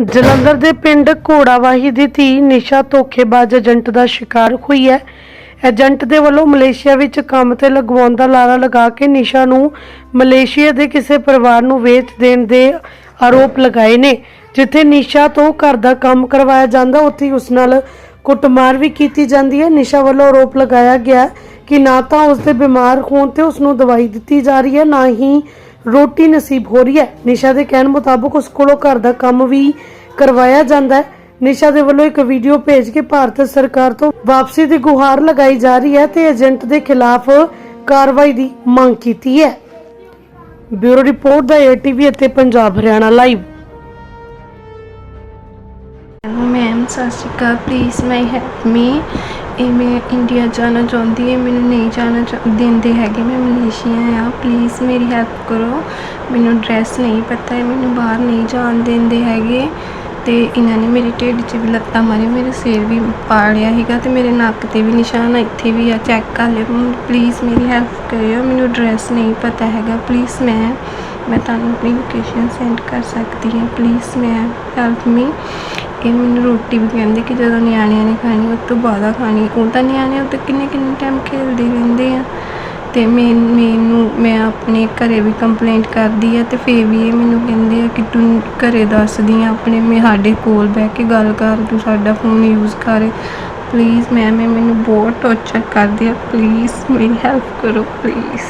ਜਲੰਧਰ ਦੇ ਪਿੰਡ ਘੋੜਾਵਾਹੀ ਦੀ ਧੀ ਨਿਸ਼ਾ ਧੋਖੇਬਾਜ਼ ਏਜੰਟ ਦਾ ਸ਼ਿਕਾਰ ਹੋਈ ਹੈ। ਏਜੰਟ ਦੇ ਵੱਲੋਂ ਮਲੇਸ਼ੀਆ ਵਿੱਚ ਕੰਮ ਤੇ ਲਗਵਾਉਣ ਦਾ ਲਾਰਾ ਲਗਾ ਕੇ ਨਿਸ਼ਾ ਨੂੰ ਮਲੇਸ਼ੀਆ ਦੇ ਕਿਸੇ ਪਰਿਵਾਰ ਨੂੰ ਵੇਚ ਦੇਣ ਦੇ ਆਰੋਪ ਲਗਾਏ ਨੇ। ਜਿੱਥੇ ਨਿਸ਼ਾ ਤੋਂ ਘਰ ਦਾ ਕੰਮ ਕਰਵਾਇਆ ਜਾਂਦਾ, ਉੱਥੇ ਉਸ ਨਾਲ ਕੁੱਟਮਾਰ ਵੀ ਕੀਤੀ ਜਾਂਦੀ ਹੈ। ਨਿਸ਼ਾ ਵੱਲੋਂ ਆਰੋਪ ਲਗਾਇਆ ਗਿਆ ਕਿ ਨਾ ਤਾਂ ਉਸ ਦੇ ਬਿਮਾਰ ਹੋਣ ਤੇ ਉਸ ਨੂੰ ਦਵਾਈ ਦਿੱਤੀ ਜਾ ਰਹੀ ਹੈ, ਨਾ ਹੀ ਰੋਟੀ ਨਸੀਬ ਹੋ ਰਹੀ ਹੈ। ਨਿਸ਼ਾ ਦੇ ਕਹਿਣ ਮੁਤਾਬਕ ਉਸ ਕੋਲੋਂ ਘਰ ਦਾ ਕੰਮ ਵੀ ਕਰਵਾਇਆ ਜਾਂਦਾ ਹੈ। ਨਿਸ਼ਾ ਦੇ ਵੱਲੋਂ ਇੱਕ ਵੀਡੀਓ ਭੇਜ ਕੇ ਭਾਰਤ ਸਰਕਾਰ ਤੋਂ ਵਾਪਸੀ ਦੀ ਗੁਹਾਰ ਲਗਾਈ ਜਾ ਰਹੀ ਹੈ ਤੇ ਏਜੰਟ ਦੇ ਖਿਲਾਫ ਕਾਰਵਾਈ ਦੀ ਮੰਗ ਕੀਤੀ ਹੈ। ਬਿਊਰੋ ਰਿਪੋਰਟ ਦਾ ਏਟੀਵੀ ਅਤੇ ਪੰਜਾਬ ਹਰਿਆਣਾ ਲਾਈਵ। ਮੈਮ ਸਤਿ ਸ਼੍ਰੀ ਅਕਾਲ। ਪਲੀਜ਼ ਮਾਈ ਹੈਲਪ ਮੀ ਇਹ ਮੈਂ ਇੰਡੀਆ ਜਾਣਾ ਚਾਹੁੰਦੀ ਹੈ, ਮੈਨੂੰ ਨਹੀਂ ਜਾਣਾ ਚਾਹ- ਦਿੰਦੇ ਹੈਗੇ ਮੈਂ ਮਲੇਸ਼ੀਆ ਆ। ਪਲੀਜ਼ ਮੇਰੀ ਹੈਲਪ ਕਰੋ। ਮੈਨੂੰ ਡਰੈਸ ਨਹੀਂ ਪਤਾ ਹੈ, ਮੈਨੂੰ ਬਾਹਰ ਨਹੀਂ ਜਾਣ ਦਿੰਦੇ ਹੈਗੇ। ਤੇ ਇਹਨਾਂ ਨੇ ਮੇਰੇ ਢਿੱਡ 'ਚ ਵੀ ਲੱਤਾਂ ਮਾਰੀ ਮੇਰੇ ਸਿਰ ਵੀ ਪਾੜਿਆ ਹੈਗਾ ਤੇ ਮੇਰੇ ਨੱਕ ਤੇ ਵੀ ਨਿਸ਼ਾਨ ਇੱਥੇ ਵੀ ਆ ਚੈੱਕ ਕਰ ਲਿਓ। ਪਲੀਜ਼ ਮੇਰੀ ਹੈਲਪ ਕਰਿਓ, ਮੈਨੂੰ ਡਰੈਸ ਨਹੀਂ ਪਤਾ ਹੈਗਾ। ਪਲੀਜ਼ ਮੈਂ ਮੈਂ ਤੁਹਾਨੂੰ ਆਪਣੀ ਲੋਕੇਸ਼ਨ ਸੈਂਡ ਕਰ ਸਕਦੀ ਹਾਂ। ਪਲੀਜ਼ ਮੈਂ ਹੈਲਪ ਮੀ ਇਹ ਮੈਨੂੰ ਰੋਟੀ ਵੀ ਕਹਿੰਦੇ ਕਿ ਜਦੋਂ ਨਿਆਣਿਆਂ ਨੇ ਖਾਣੀ, ਉਸ ਤੋਂ ਬਾਅਦ ਖਾਣੀ। ਉਹ ਤਾਂ ਨਿਆਣੇ ਉਹ ਕਿੰਨੇ ਕਿੰਨੇ ਟਾਈਮ ਖੇਡਦੇ ਰਹਿੰਦੇ ਆ। ਤੇ ਮੈਂ ਮੈਨੂੰ, ਮੈਂ ਆਪਣੇ ਘਰੇ ਵੀ ਕੰਪਲੇਂਟ ਕਰਦੀ ਆ ਤੇ ਫੇਰ ਵੀ ਇਹ ਮੈਨੂੰ ਕਹਿੰਦੇ ਆ ਕਿ ਤੂੰ ਘਰੇ ਦੱਸਦੀ ਆ ਆਪਣੇ, ਮੈਂ ਸਾਡੇ ਕੋਲ ਬਹਿ ਕੇ ਗੱਲ ਕਰ, ਤੂੰ ਸਾਡਾ ਫੋਨ ਯੂਜ਼ ਕਰ। ਪਲੀਜ਼ ਮੈਮ ਇਹ ਮੈਨੂੰ ਬਹੁਤ ਟੌਰਚਰ ਕਰਦੇ ਆ। ਪਲੀਜ਼ ਮੇਰੀ ਹੈਲਪ ਕਰੋ ਪਲੀਜ਼